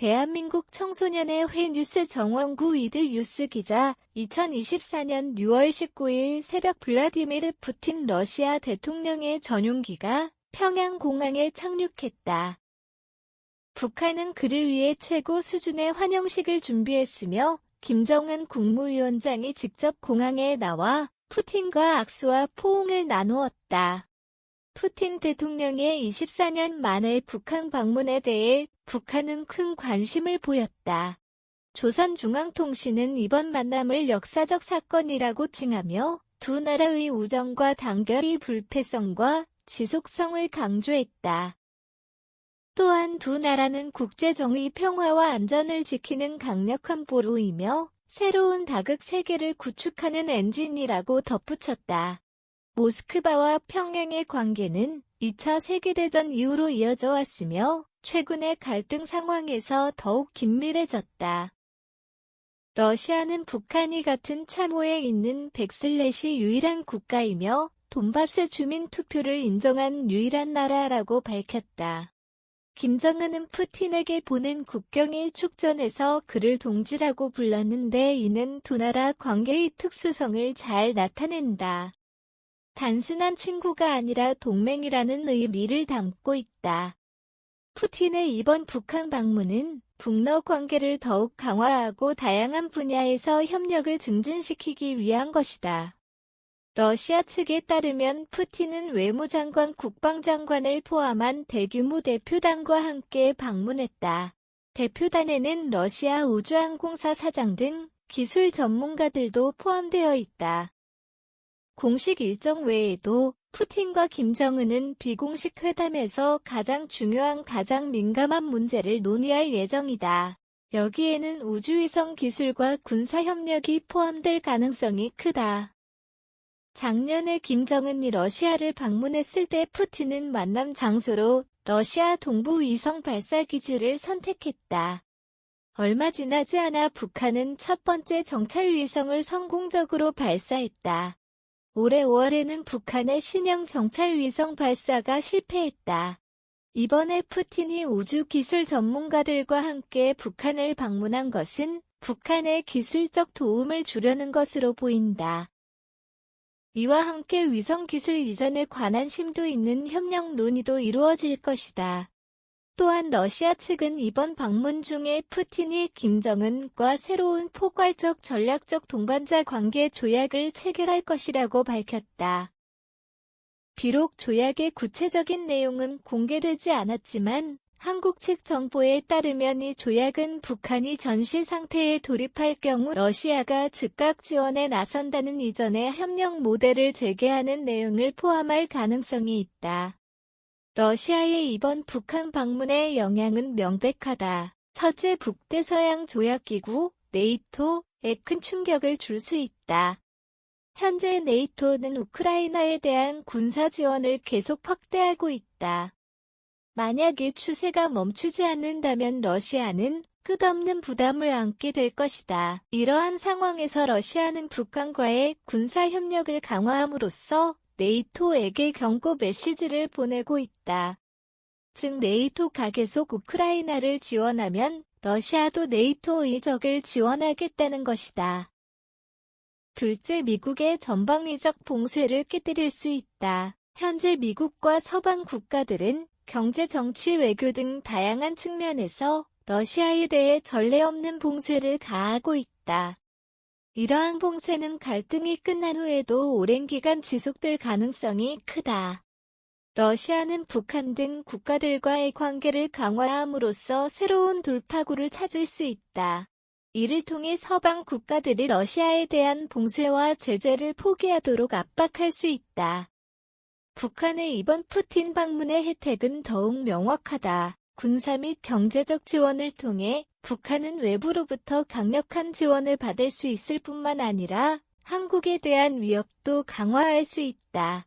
대한민국 청소년의 회 뉴스 정원구 이들 뉴스 기자 2024년 6월 19일 새벽 블라디미르 푸틴 러시아 대통령의 전용기가 평양 공항에 착륙했다. 북한은 그를 위해 최고 수준의 환영식을 준비했으며 김정은 국무위원장이 직접 공항에 나와 푸틴과 악수와 포옹을 나누었다. 푸틴 대통령의 24년 만에 북한 방문에 대해 북한은 큰 관심을 보였다. 조선중앙통신은 이번 만남을 역사적 사건이라고 칭하며 두 나라의 우정과 단결의 불패성과 지속성을 강조했다. 또한 두 나라는 국제정의 평화와 안전을 지키는 강력한 보루이며 새로운 다극 세계를 구축하는 엔진이라고 덧붙였다. 모스크바와 평양의 관계는 2차 세계대전 이후로 이어져 왔으며 최근의 갈등 상황에서 더욱 긴밀해졌다. 러시아는 북한이 같은 참호에 있는 백슬렛이 유일한 국가이며 돈바스 주민 투표를 인정한 유일한 나라라고 밝혔다. 김정은은 푸틴에게 보낸 국경일 축전에서 그를 동지라고 불렀는데 이는 두 나라 관계의 특수성을 잘 나타낸다. 단순한 친구가 아니라 동맹이라는 의미를 담고 있다. 푸틴의 이번 북한 방문은 북러 관계를 더욱 강화하고 다양한 분야에서 협력을 증진시키기 위한 것이다. 러시아 측에 따르면 푸틴은 외무장관 국방장관을 포함한 대규모 대표단과 함께 방문했다. 대표단에는 러시아 우주항공사 사장 등 기술 전문가들도 포함되어 있다. 공식 일정 외에도 푸틴과 김정은은 비공식 회담에서 가장 중요한 가장 민감한 문제를 논의할 예정이다. 여기에는 우주위성 기술과 군사협력이 포함될 가능성이 크다. 작년에 김정은이 러시아를 방문했을 때 푸틴은 만남 장소로 러시아 동부 위성 발사 기지를 선택했다. 얼마 지나지 않아 북한은 첫 번째 정찰 위성을 성공적으로 발사했다. 올해 5월에는 북한의 신형 정찰 위성 발사가 실패했다. 이번에 푸틴이 우주 기술 전문가들과 함께 북한을 방문한 것은 북한의 기술적 도움을 주려는 것으로 보인다. 이와 함께 위성 기술 이전에 관한 심도 있는 협력 논의도 이루어질 것이다. 또한 러시아 측은 이번 방문 중에 푸틴이 김정은과 새로운 포괄적 전략적 동반자 관계 조약을 체결할 것이라고 밝혔다. 비록 조약의 구체적인 내용은 공개되지 않았지만 한국 측 정보에 따르면 이 조약은 북한이 전시 상태에 돌입할 경우 러시아가 즉각 지원에 나선다는 이전의 협력 모델을 재개하는 내용을 포함할 가능성이 있다. 러시아의 이번 북한 방문의 영향은 명백하다. 첫째 북대서양 조약기구 네이토에 큰 충격을 줄 수 있다. 현재 네이토는 우크라이나에 대한 군사 지원을 계속 확대하고 있다. 만약 이 추세가 멈추지 않는다면 러시아는 끝없는 부담을 안게 될 것이다. 이러한 상황에서 러시아는 북한과의 군사 협력을 강화함으로써 네이토에게 경고 메시지를 보내고 있다. 즉 네이토가 계속 우크라이나를 지원하면 러시아도 네이토의 적을 지원하겠다는 것이다. 둘째 미국의 전방위적 봉쇄를 깨뜨릴 수 있다. 현재 미국과 서방 국가들은 경제, 정치, 외교 등 다양한 측면에서 러시아에 대해 전례 없는 봉쇄를 가하고 있다. 이러한 봉쇄는 갈등이 끝난 후에도 오랜 기간 지속될 가능성이 크다. 러시아는 북한 등 국가들과의 관계를 강화함으로써 새로운 돌파구를 찾을 수 있다. 이를 통해 서방 국가들이 러시아에 대한 봉쇄와 제재를 포기하도록 압박할 수 있다. 북한의 이번 푸틴 방문의 혜택은 더욱 명확하다. 군사 및 경제적 지원을 통해 북한은 외부로부터 강력한 지원을 받을 수 있을 뿐만 아니라 한국에 대한 위협도 강화할 수 있다.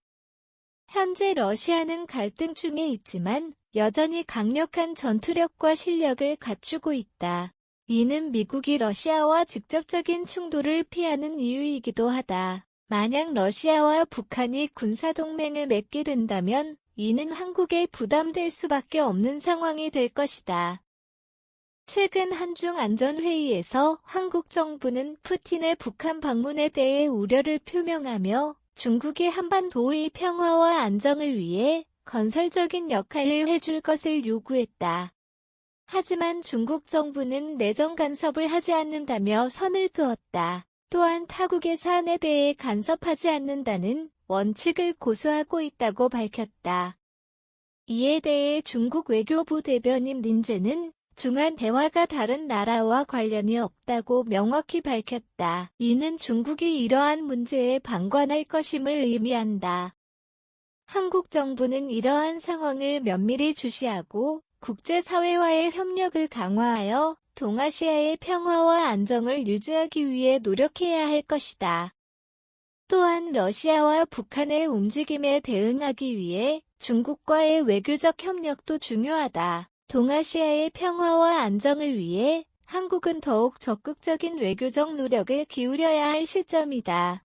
현재 러시아는 갈등 중에 있지만 여전히 강력한 전투력과 실력을 갖추고 있다. 이는 미국이 러시아와 직접적인 충돌을 피하는 이유이기도 하다. 만약 러시아와 북한이 군사동맹을 맺게 된다면 이는 한국에 부담될 수밖에 없는 상황이 될 것이다. 최근 한중 안전회의에서 한국 정부는 푸틴의 북한 방문에 대해 우려를 표명하며 중국이 한반도의 평화와 안정을 위해 건설적인 역할을 해줄 것을 요구했다. 하지만 중국 정부는 내정 간섭을 하지 않는다며 선을 그었다. 또한 타국의 사안에 대해 간섭하지 않는다는 원칙을 고수하고 있다고 밝혔다. 이에 대해 중국 외교부 대변인 린제는 중한 대화가 다른 나라와 관련이 없다고 명확히 밝혔다. 이는 중국이 이러한 문제에 방관할 것임을 의미한다. 한국 정부는 이러한 상황을 면밀히 주시하고 국제사회와의 협력을 강화하여 동아시아의 평화와 안정을 유지하기 위해 노력해야 할 것이다. 또한 러시아와 북한의 움직임에 대응하기 위해 중국과의 외교적 협력도 중요하다. 동아시아의 평화와 안정을 위해 한국은 더욱 적극적인 외교적 노력을 기울여야 할 시점이다.